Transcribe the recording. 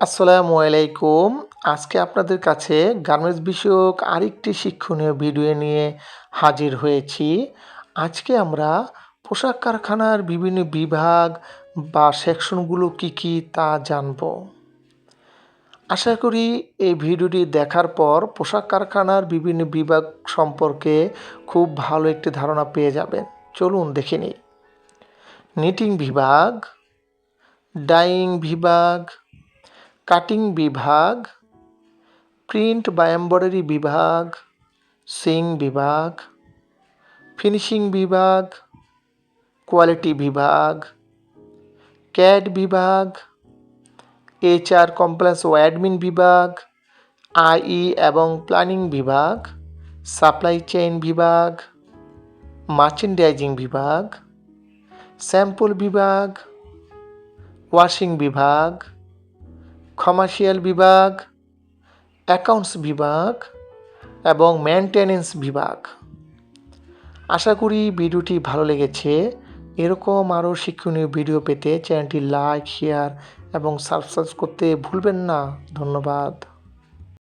আসসালামু আলাইকুম। আজকে আপনাদের কাছে গার্মেন্টস বিষয়ক আরেকটি শিক্ষণীয় ভিডিও নিয়ে হাজির হয়েছি। আজকে আমরা পোশাক কারখানার বিভিন্ন বিভাগ বা সেকশনগুলো কি কি তা জানব। আশা করি এই ভিডিওটি দেখার পর পোশাক কারখানার বিভিন্ন বিভাগ সম্পর্কে খুব ভালো একটি ধারণা পেয়ে যাবেন। চলুন দেখে নিই। নিটিং বিভাগ, ডাইং বিভাগ কাটিং বিভাগ, প্রিন্ট বা এম্ব্রয়ডারি বিভাগ সিং বিভাগ, ফিনিশিং বিভাগ, কোয়ালিটি বিভাগ, ক্যাড বিভাগ, এইচআর কমপ্লেন্স ও অ্যাডমিন বিভাগ, আইই এবং প্ল্যানিং বিভাগ, সাপ্লাই চেইন বিভাগ, মার্চেন্ডাইজিং বিভাগ, স্যাম্পল বিভাগ, ওয়াশিং বিভাগ কমার্শিয়াল বিভাগ অ্যাকাউন্টস বিভাগ এবং মেনটেনেন্স বিভাগ। আশা করি ভিডিওটি ভালো লেগেছে। এরকম আরও শিক্ষণীয় ভিডিও পেতে চ্যানেলটি লাইক শেয়ার এবং সাবস্ক্রাইব করতে ভুলবেন না। ধন্যবাদ।